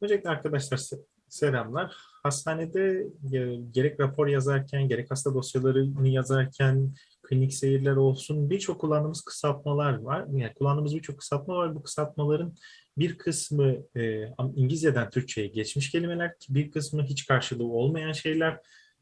Öncelikle arkadaşlar se- selamlar. Hastanede e, gerek rapor yazarken, gerek hasta dosyalarını yazarken, klinik seyirler olsun birçok kullandığımız kısaltmalar var. Yani kullandığımız birçok kısaltma var. Bu kısaltmaların bir kısmı e, İngilizceden Türkçe'ye geçmiş kelimeler, bir kısmı hiç karşılığı olmayan şeyler,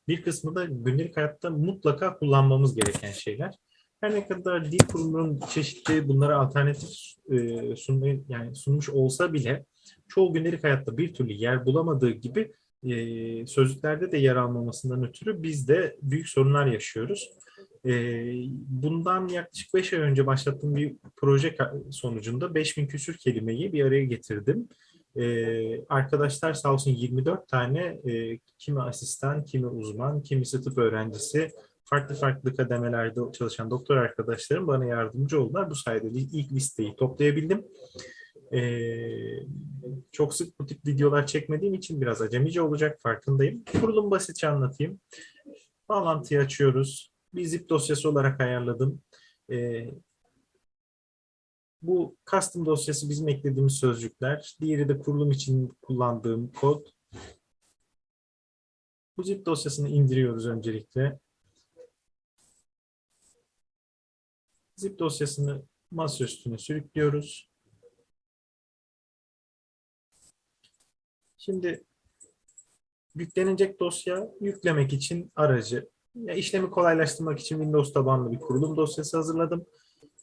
bir kısmı da günlük hayatta mutlaka kullanmamız gereken şeyler. Her ne kadar dil kurumlarının çeşitli bunlara alternatif e, sunmayı, yani sunmuş olsa bile çoğu gündelik hayatta bir türlü yer bulamadığı gibi e, sözlüklerde de yer almamasından ötürü biz de büyük sorunlar yaşıyoruz. E, bundan yaklaşık 5 ay önce başlattığım bir proje sonucunda 5000 küsür kelimeyi bir araya getirdim. E, arkadaşlar sağ olsun 24 tane e, kimi asistan, kimi uzman, kimisi tıp öğrencisi, farklı farklı kademelerde çalışan doktor arkadaşlarım bana yardımcı oldular. Bu sayede ilk listeyi toplayabildim. Ee, çok sık bu tip videolar çekmediğim için biraz acemice olacak farkındayım. Kurulum basitçe anlatayım. Bağlantıyı açıyoruz. Bir zip dosyası olarak ayarladım. Ee, bu custom dosyası bizim eklediğimiz sözcükler. Diğeri de kurulum için kullandığım kod. Bu zip dosyasını indiriyoruz öncelikle. Zip dosyasını masa üstüne sürüklüyoruz. Şimdi yüklenecek dosya yüklemek için aracı. Ya işlemi kolaylaştırmak için Windows tabanlı bir kurulum dosyası hazırladım.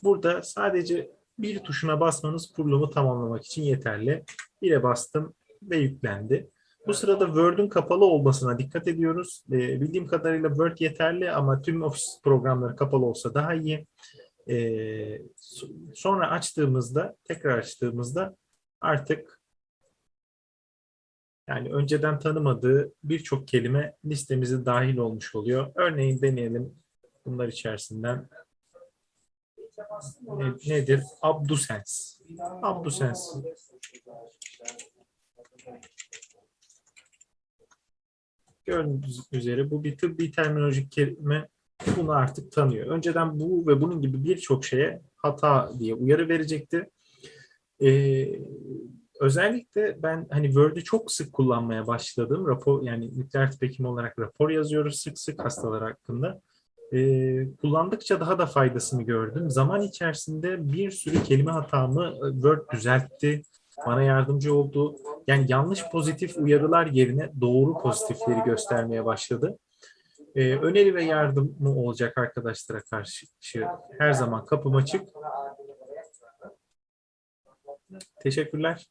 Burada sadece bir tuşuna basmanız kurulumu tamamlamak için yeterli. Bire bastım ve yüklendi. Bu sırada Word'ün kapalı olmasına dikkat ediyoruz. Ee, bildiğim kadarıyla Word yeterli ama tüm Office programları kapalı olsa daha iyi. So- sonra açtığımızda, tekrar açtığımızda artık yani önceden tanımadığı birçok kelime listemize dahil olmuş oluyor. Örneğin deneyelim bunlar içerisinden. Ne- nedir? Abdusens. Abdusens. Gördüğünüz üzere bu bir tıbbi terminolojik kelime bunu artık tanıyor. Önceden bu ve bunun gibi birçok şeye hata diye uyarı verecekti. Ee, özellikle ben hani Word'ü çok sık kullanmaya başladım. Rapor yani nükleer tıp olarak rapor yazıyoruz sık sık hastalar hakkında. Ee, kullandıkça daha da faydasını gördüm. Zaman içerisinde bir sürü kelime hatamı e, Word düzeltti. Bana yardımcı oldu. Yani yanlış pozitif uyarılar yerine doğru pozitifleri göstermeye başladı. Ee, öneri ve yardımı olacak arkadaşlara karşı her zaman kapım açık. Teşekkürler.